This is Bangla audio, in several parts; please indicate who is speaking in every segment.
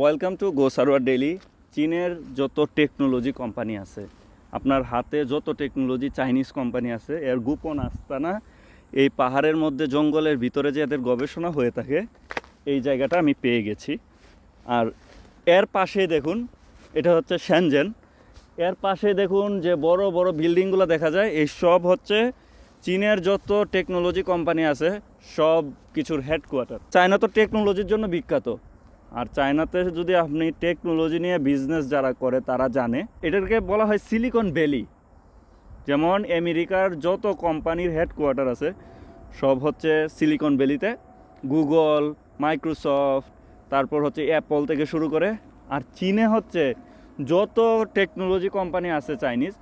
Speaker 1: Welcome to go server daily চীনের যত টেকনোলজি কোম্পানি আছে, আপনার হাতে যত টেকনোলজি চাইনিজ কোম্পানি আছে, এর গোপন আস্তানা এই পাহাড়ের মধ্যে জঙ্গলের ভিতরে যে এদের গবেষণা হয়ে থাকে, এই জায়গাটা আমি পেয়ে গেছি। আর এর পাশে দেখুন, এটা হচ্ছে শ্যানজেন এর পাশে দেখুন যে বড় বড় বিল্ডিংগুলো দেখা যায়, এই সব হচ্ছে চীনের যত টেকনোলজি কোম্পানি আছে, সব কিছুর হেডকোয়ার্টার চায়না তো টেকনোলজির জন্য বিখ্যাত। আর চায়নাতে যদি আপনি টেকনোলজি নিয়ে বিজনেস যারা করে, তারা জানে। এটাকে বলা হয় সিলিকন ভ্যালি যেমন আমেরিকার যত কোম্পানির হেডকোয়ার্টার আছে, সব হচ্ছে সিলিকন ভ্যালিতে গুগল মাইক্রোসফট তারপর হচ্ছে অ্যাপল থেকে শুরু করে। আর চীনে হচ্ছে যত টেকনোলজি কোম্পানি আছে চাইনিজ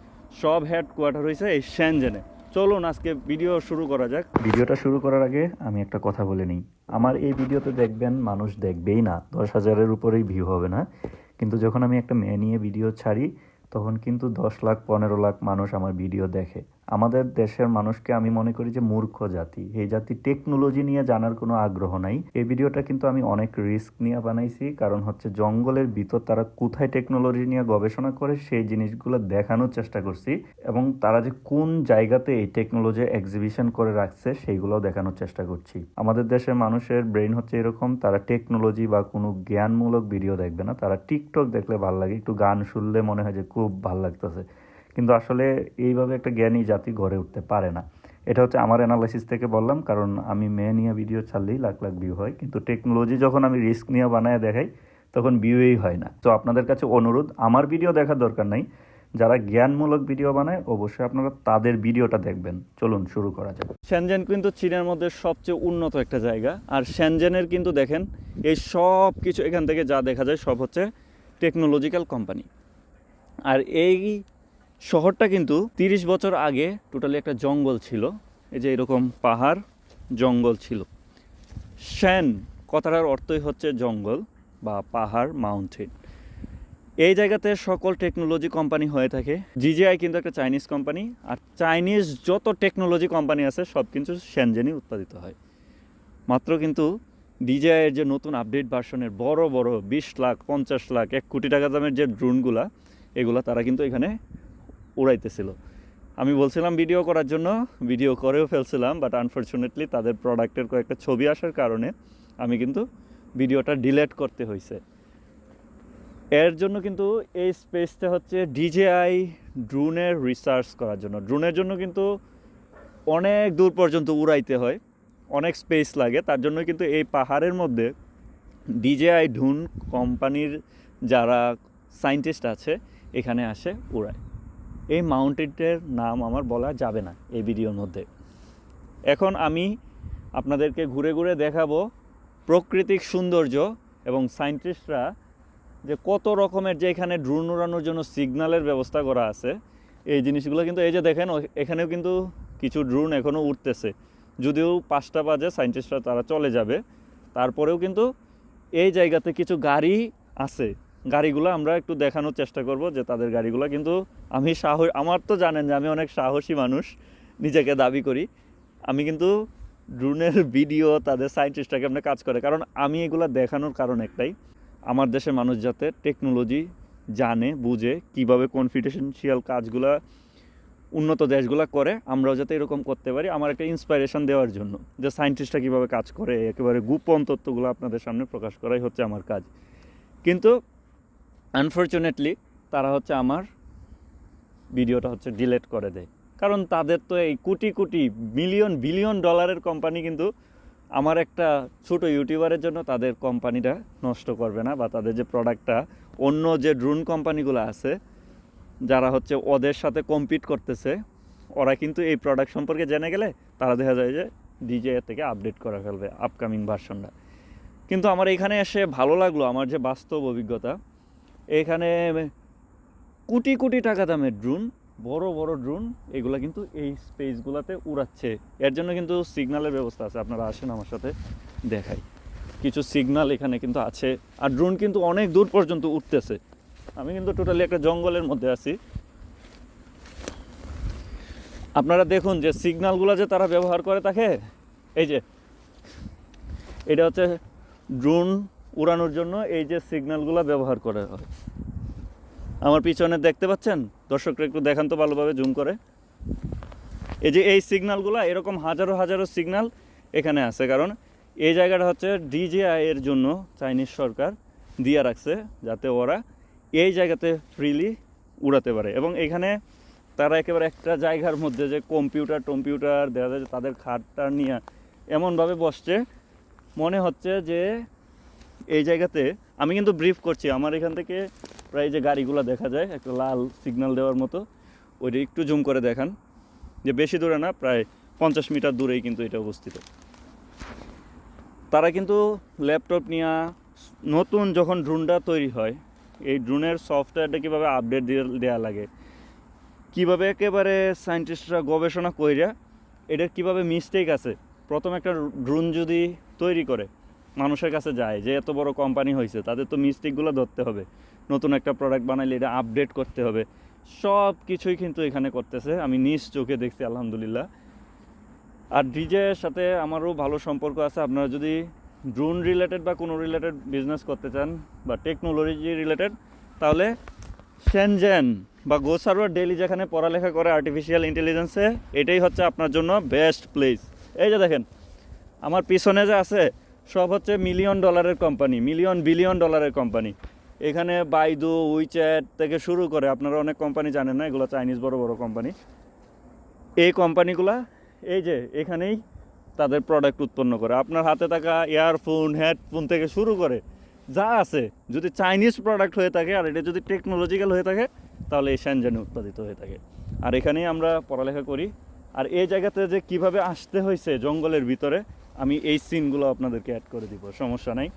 Speaker 1: সব হেডকোয়ার্টার হয়েছে এই শ্যানজেনে চলুন আজকে ভিডিও শুরু করা যাক।
Speaker 2: ভিডিওটা শুরু করার আগে আমি একটা কথা বলে নিই। আমার এই ভিডিওতে দেখবেন মানুষ দেখবেই না, দশ হাজারের উপরেই ভিউ হবে না। কিন্তু যখন আমি একটা মেয়ে নিয়ে ভিডিও ছাড়ি, তখন কিন্তু দশ লাখ, পনেরো লাখ মানুষ আমার ভিডিও দেখে। আমাদের দেশের মানুষকে আমি মনে করি যে মূর্খ জাতি। এই জাতি টেকনোলজি নিয়ে জানার কোনো আগ্রহ নাই। এই ভিডিওটা কিন্তু আমি অনেক রিস্ক নিয়ে বানাইছি। কারণ হচ্ছে জঙ্গলের ভিতর তারা কোথায় টেকনোলজি নিয়ে গবেষণা করে সেই জিনিসগুলো দেখানোর চেষ্টা করছি। এবং তারা যে কোন জায়গাতে এই টেকনোলজি এক্সিবিশন করে রাখছে সেইগুলো দেখানোর চেষ্টা করছি। আমাদের দেশের মানুষের ব্রেন হচ্ছে এরকম, তারা টেকনোলজি বা কোনো জ্ঞানমূলক ভিডিও দেখবে না। তারা টিকটক দেখলে ভালো লাগে, একটু গান শুনলে মনে হয় যে খুব ভালো লাগতেছে। কিন্তু আসলে এইভাবে একটা জ্ঞানী জাতি গড়ে উঠতে পারে না। এটা হচ্ছে আমার অ্যানালাইসিস থেকে বললাম, কারণ আমি মেয়ে নিয়ে ভিডিও ছাড়লেই লাখ লাখ ভিউ হয়। কিন্তু টেকনোলজি যখন আমি রিস্ক নিয়ে বানায় দেখাই, তখন ভিউই হয় না। তো আপনাদের কাছে অনুরোধ, আমার ভিডিও দেখার দরকার নাই। যারা জ্ঞানমূলক ভিডিও বানায়, অবশ্যই আপনারা তাদের ভিডিওটা দেখবেন। চলুন, শুরু করা যাক।
Speaker 1: শ্যানজেন কিন্তু চীনের মধ্যে সবচেয়ে উন্নত একটা জায়গা। আর শ্যানজেনের কিন্তু দেখেন, এই সব কিছু এখান থেকে যা দেখা যায় সব হচ্ছে টেকনোলজিক্যাল কোম্পানি আর এই শহরটা কিন্তু তিরিশ বছর আগে টোটালি একটা জঙ্গল ছিল। এই যে এরকম পাহাড়, জঙ্গল ছিল। শ্যান কথাটার অর্থই হচ্ছে জঙ্গল বা পাহাড় মাউন্টেন এই জায়গাতে সকল টেকনোলজি কোম্পানি হয়ে থাকে। জিজিআই কিন্তু একটা চাইনিজ কোম্পানি আর চাইনিজ যত টেকনোলজি কোম্পানি আছে, সব কিন্তু শ্যানজেনই উৎপাদিত হয়। মাত্র কিন্তু ডিজিআইয়ের যে নতুন আপডেট ভার্সনের বড় বড় বিশ লাখ, পঞ্চাশ লাখ, এক কোটি টাকা দামের যে ড্রোনগুলা এগুলা তারা কিন্তু এখানে উড়াইতেছিল। আমি বলছিলাম ভিডিও করার জন্য ভিডিও করেও ফেলছিলাম বাট আনফর্চুনেটলি তাদের প্রোডাক্টের কয়েকটা ছবি আসার কারণে আমি কিন্তু ভিডিওটা ডিলেট করতে হয়েছে এর জন্য কিন্তু এই স্পেসটা হচ্ছে ডিজেআই ড্রোনের রিসার্চ করার জন্য। ড্রোনের জন্য কিন্তু অনেক দূর পর্যন্ত উড়াইতে হয়, অনেক স্পেস লাগে। তার জন্য কিন্তু এই পাহাড়ের মধ্যে ডিজেআই ড্রোন কোম্পানির যারা সায়েন্টিস্ট আছে, এখানে আসে, উড়ায়। এই মাউন্টেনটার নাম আমার বলা যাবে না এই ভিডিওর মধ্যে। এখন আমি আপনাদেরকে ঘুরে ঘুরে দেখাবো প্রাকৃতিক সৌন্দর্য এবং সায়েন্টিস্টরা যে কত রকমের যে এখানে ড্রোন উড়ানোর জন্য সিগন্যালের ব্যবস্থা করা আছে, এই জিনিসগুলো কিন্তু এই যে দেখেন এখানেও কিন্তু কিছু ড্রোন এখনও উঠতেছে। যদিও পাঁচটা বাজে, সায়েন্টিস্টরা তারা চলে যাবে। তারপরেও কিন্তু এই জায়গাতে কিছু গাড়ি আছে। গাড়িগুলো আমরা একটু দেখানোর চেষ্টা করব যে তাদের গাড়িগুলো, কিন্তু আমি সাহস, আমার তো জানেন যে আমি অনেক সাহসী মানুষ, নিজেকে দাবি করি। আমি কিন্তু ড্রোনের ভিডিও, তাদের সায়েন্টিস্টরা কেমনে কাজ করে। কারণ আমি এগুলো দেখানোর কারণ একটাই, আমার দেশের মানুষ যাতে টেকনোলজি জানে, বুঝে কীভাবে কনফিডেন্সিয়াল কাজগুলা, উন্নত দেশগুলো করে, আমরাও যাতে এরকম করতে পারি। আমার একটা ইন্সপাইরেশন দেওয়ার জন্য যে সায়েন্টিস্টরা কীভাবে কাজ করে, একেবারে গোপন তথ্যগুলো আপনাদের সামনে প্রকাশ করাই হচ্ছে আমার কাজ। কিন্তু আনফর্চুনেটলি তারা হচ্ছে আমার ভিডিওটা হচ্ছে ডিলেট করে দেয়। কারণ তাদের তো এই কোটি কোটি মিলিয়ন বিলিয়ন ডলারের কোম্পানি কিন্তু আমার একটা ছোট ইউটিউবারের জন্য তাদের কোম্পানিটা নষ্ট করবে না বা তাদের যে প্রোডাক্টটা অন্য যে ড্রোন কোম্পানিগুলো আছে, যারা হচ্ছে ওদের সাথে কম্পিট করতেছে, ওরা কিন্তু এই প্রোডাক্ট সম্পর্কে জেনে গেলে তারা দেখা যায় যে ডিজে থেকে আপডেট করে ফেলবে আপকামিং ভার্সনটা কিন্তু আমার এখানে এসে ভালো লাগল, আমার যে বাস্তব অভিজ্ঞতা এখানে কোটি কোটি টাকা দামের ড্রোন বড় বড় ড্রোন এগুলো কিন্তু এই স্পেসগুলোতে উড়াচ্ছে। এর জন্য কিন্তু সিগনালের ব্যবস্থা আছে। আপনারা আসেন আমার সাথে, দেখাই। কিছু সিগনাল এখানে কিন্তু আছে। আর ড্রোন কিন্তু অনেক দূর পর্যন্ত উঠতেছে। আমি কিন্তু টোটালি একটা জঙ্গলের মধ্যে আছি। আপনারা দেখুন যে সিগনালগুলো যে তারা ব্যবহার করে থাকে এই যে, এটা হচ্ছে ড্রোন উড়ানোর জন্য এই যে সিগন্যালগুলো ব্যবহার করা হয়। আমার পিছনে দেখতে পাচ্ছেন? দর্শকরা একটু দেখান তো ভালোভাবে জুম করে। এই যে এই সিগন্যালগুলো এরকম হাজারো হাজারো সিগন্যাল এখানে আছে। কারণ এই জায়গাটা হচ্ছে ডিজিআই এর জন্য চাইনিজ সরকার দিয়ে রাখছে, যাতে ওরা এই জায়গাতে ফ্রিলি উড়াতে পারে। এবং এখানে তারা একেবারে একটা জায়গার মধ্যে যে কম্পিউটার টম্পিউটার, দেখা যায় তাদের খাটটা নিয়ে এমনভাবে বসছে, মনে হচ্ছে যে এই জায়গাতে আমি কিন্তু ব্রিফ করছি। আমার এখান থেকে প্রায় যে গাড়িগুলো দেখা যায়, একটা লাল সিগন্যাল দেওয়ার মতো, ওইটা একটু জুম করে দেখান। যে বেশি দূরে না, প্রায় পঞ্চাশ মিটার দূরেই কিন্তু এটা অবস্থিত। তারা কিন্তু ল্যাপটপ নিয়ে নতুন যখন ড্রোনটা তৈরি হয়, এই ড্রোনের সফটওয়্যারটা কীভাবে আপডেট দিয়ে দেওয়া লাগে, কীভাবে একেবারে সায়েন্টিস্টরা গবেষণা কইরা, এটার কীভাবে মিস্টেক আছে, প্রথম একটা ড্রোন যদি তৈরি করে মানুষের কাছে যায় যে এত বড় কোম্পানি হয়েছে তাদের তো মিস্টেকগুলো ধরতে হবে। নতুন একটা প্রোডাক্ট বানাইলে এটা আপডেট করতে হবে। সব কিছুই কিন্তু এখানে করতেছে। আমি নিজ চোখে দেখছি, আলহামদুলিল্লাহ। আর ডিজের সাথে আমারও ভালো সম্পর্ক আছে। আপনারা যদি ড্রোন রিলেটেড বা কোনো রিলেটেড বিজনেস করতে চান বা টেকনোলজি রিলেটেড তাহলে সেনজেন বা গো সার্ভার ডেলি যেখানে পড়ালেখা করে আর্টিফিশিয়াল ইন্টেলিজেন্সে এটাই হচ্ছে আপনার জন্য বেস্ট প্লেস এই যে দেখেন, আমার পিছনে যে আছে সব হচ্ছে মিলিয়ন ডলারের কোম্পানি মিলিয়ন বিলিয়ন ডলারের কোম্পানি এখানে বাইদু উইচ্যাট থেকে শুরু করে, আপনারা অনেক কোম্পানি জানেন না, এগুলো চাইনিজ বড় বড় কোম্পানি এই কোম্পানিগুলা এই যে, এখানেই তাদের প্রোডাক্ট উৎপন্ন করে। আপনার হাতে থাকা ইয়ারফোন হেডফোন থেকে শুরু করে, যা আছে, যদি চাইনিজ প্রোডাক্ট হয়ে থাকে, আর এটা যদি টেকনোলজিক্যাল হয়ে থাকে, তাহলে এই শ্যানজানে উৎপাদিত হয়ে থাকে। আর এখানেই আমরা পড়ালেখা করি। আর এই জায়গাতে যে কীভাবে আসতে হয়েছে জঙ্গলের ভিতরে আমি এই সিনগুলো আপনাদেরকে অ্যাড করে দিব, সমস্যা নাই।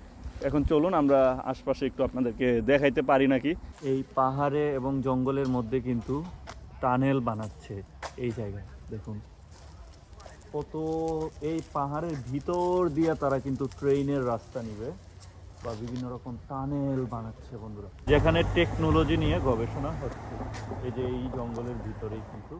Speaker 1: এখন চলুন, আমরা আশপাশে একটু আপনাদেরকে দেখাইতে পারি নাকি? এই পাহাড়ে এবং জঙ্গলের মধ্যে কিন্তু টানেল বানাচ্ছে এই জায়গায়, দেখুন। কত, এই পাহাড়ের ভিতর দিয়ে তারা কিন্তু ট্রেনের রাস্তা নিবে বা বিভিন্ন রকম টানেল বানাচ্ছে বন্ধুরা। যেখানে টেকনোলজি নিয়ে গবেষণা হচ্ছে। এই যে এই জঙ্গলের ভিতরেই কিন্তু